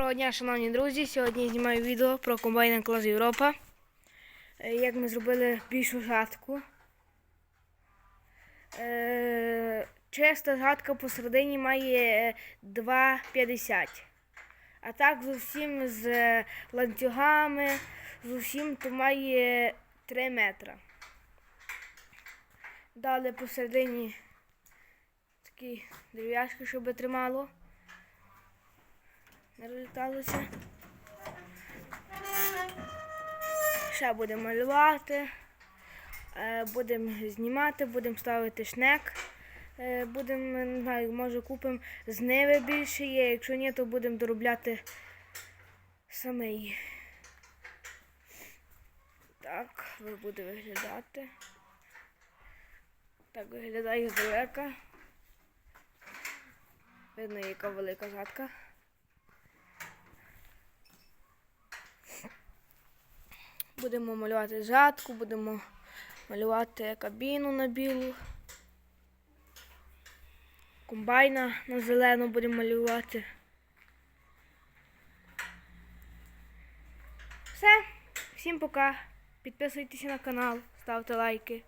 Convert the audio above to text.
Доброго дня, шановні друзі! Сьогодні знімаю відео про комбайн Клас Європа. Е, Як ми зробили більшу жатку. Е, Чиста жатка посередині має 2,50. А так з усім з е, ланцюгами, з усім то має 3 метра. Далі посередині такі дерев'яшки, щоб тримало не розліталося. Ще будемо малювати, е, будемо знімати, будемо ставити шнек. Е, Будемо, не знаю, може купимо з ниви більше є, якщо ні, то будемо доробляти самий. Так, буде виглядати. Так виглядає здалека. Видно, яка велика жатка. Будемо малювати жатку, будемо малювати кабіну на білу. Комбайна на зелену будемо малювати. Все. Всім пока. Підписуйтесь на канал, ставте лайки.